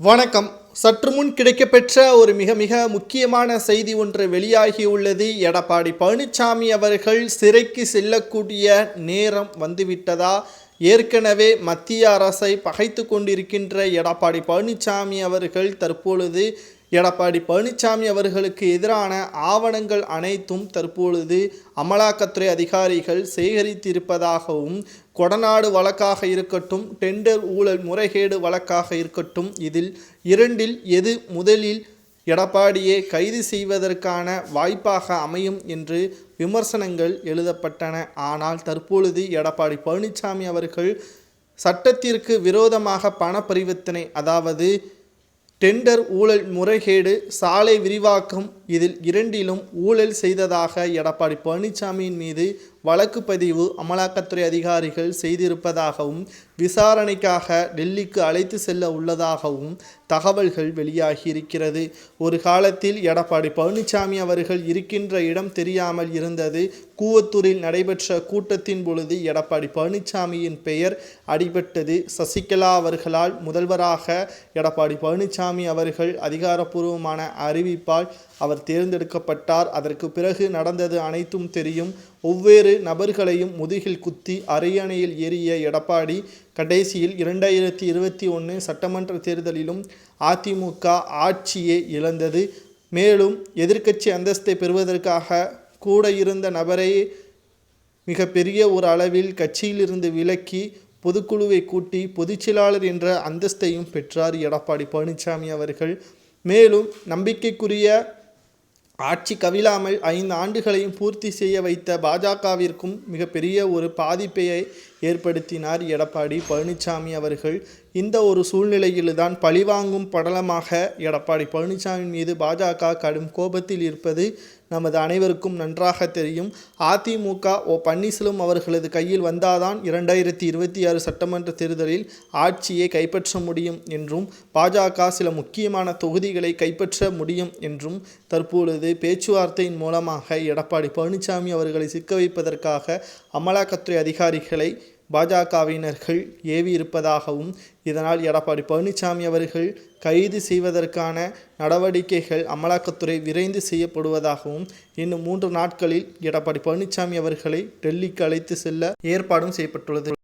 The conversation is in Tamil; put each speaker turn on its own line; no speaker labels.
வணக்கம். சற்று முன் கிடைக்கப்பெற்ற ஒரு மிக மிக முக்கியமான செய்தி ஒன்று வெளியாகியுள்ளது எடப்பாடி பழனிசாமி அவர்கள் சிறைக்கு செல்லக்கூடிய நேரம் வந்துவிட்டதா? ஏற்கனவே மத்திய அரசை பகைத்து கொண்டிருக்கின்ற எடப்பாடி பழனிசாமி அவர்கள் தற்பொழுது எடப்பாடி பழனிசாமி அவர்களுக்கு எதிரான ஆவணங்கள் அனைத்தும் தற்பொழுது அமலாக்கத்துறை அதிகாரிகள் சேகரித்திருப்பதாகவும் கொடநாடு வழக்காக இருக்கட்டும் டெண்டர் ஊழல் முறைகேடு வழக்காக இருக்கட்டும் இதில் இரண்டில் எது முதலில் எடப்பாடியை கைது செய்வதற்கான வாய்ப்பாக அமையும் என்று விமர்சனங்கள் எழுதப்பட்டன. ஆனால் தற்பொழுது எடப்பாடி பழனிசாமி அவர்கள் சட்டத்திற்கு விரோதமாக பண பரிவர்த்தனை அதாவது டெண்டர் ஊழல் முறைகேடு சாலை விரிவாக்கம் இதில் இரண்டிலும் ஊழல் செய்ததாக எடப்பாடி பழனிசாமியின் மீது வழக்கு பதிவு அமலாக்கத்துறை அதிகாரிகள் செய்திருப்பதாகவும் விசாரணைக்காக டெல்லிக்கு அழைத்து செல்ல உள்ளதாகவும் தகவல்கள் வெளியாகி இருக்கிறது ஒரு காலத்தில் எடப்பாடி பழனிசாமி அவர்கள் இருக்கின்ற இடம் தெரியாமல் இருந்தது. கூவத்தூரில் நடைபெற்ற கூட்டத்தின் பொழுது எடப்பாடி பழனிசாமியின் பெயர் அடிபட்டது. சசிகலா அவர்களால் முதல்வராக எடப்பாடி பழனிசாமி அவர்கள் அதிகாரப்பூர்வமான அறிவிப்பால் அவர் தேர்ந்தெடுக்கப்பட்டார். அதற்கு பிறகு நடந்தது அனைத்தும் தெரியும். ஒவ்வேறு நபர்களையும் முதுகில் குத்தி அரியணையில் ஏறிய எடப்பாடி கடைசியில் இரண்டாயிரத்தி இருபத்தி ஒன்று சட்டமன்ற தேர்தலிலும் அதிமுக ஆட்சியை இழந்தது. மேலும் எதிர்க்கட்சி அந்தஸ்தை பெறுவதற்காக கூட இருந்த நபரை மிகப்பெரிய ஒரு அளவில் கட்சியிலிருந்து விலக்கி பொதுக்குழுவை கூட்டி பொதுச்செயலாளர் என்ற அந்தஸ்தையும் பெற்றார் எடப்பாடி பழனிசாமி அவர்கள். மேலும் நம்பிக்கைக்குரிய ஆட்சி கவிழாமல் ஐந்து ஆண்டுகளையும் பூர்த்தி செய்ய வைத்த பாஜகவிற்கும் மிகப்பெரிய ஒரு பாதிப்பையை ஏற்படுத்தினார் எடப்பாடி பழனிசாமி அவர்கள். இந்த ஒரு சூழ்நிலையில்தான் பழிவாங்கும் படலமாக எடப்பாடி பழனிசாமி மீது பாஜக கடும் கோபத்தில் இருப்பது நமது அனைவருக்கும் நன்றாக தெரியும். அதிமுக ஓ பன்னீர்செல்வம் அவர்களது கையில் வந்தாதான் இரண்டாயிரத்தி இருபத்தி ஆறு சட்டமன்ற தேர்தலில் ஆட்சியை கைப்பற்ற முடியும் என்றும் பாஜக சில முக்கியமான தொகுதிகளை கைப்பற்ற முடியும் என்றும் தற்பொழுது பேச்சுவார்த்தையின் மூலமாக எடப்பாடி பழனிசாமி அவர்களை சிக்க வைப்பதற்காக அமலாக்கத்துறை அதிகாரிகளை பாஜகவினர்கள் ஏவி இருப்பதாகவும் இதனால் எடப்பாடி பழனிசாமி அவர்கள் கைது செய்வதற்கான நடவடிக்கைகள் அமலாக்கத்துறை விரைந்து செய்யப்படுவதாகவும் இன்னும் மூன்று நாட்களில் எடப்பாடி பழனிசாமி அவர்களை டெல்லிக்கு அழைத்து செல்ல ஏற்பாடும் செய்யப்பட்டுள்ளது.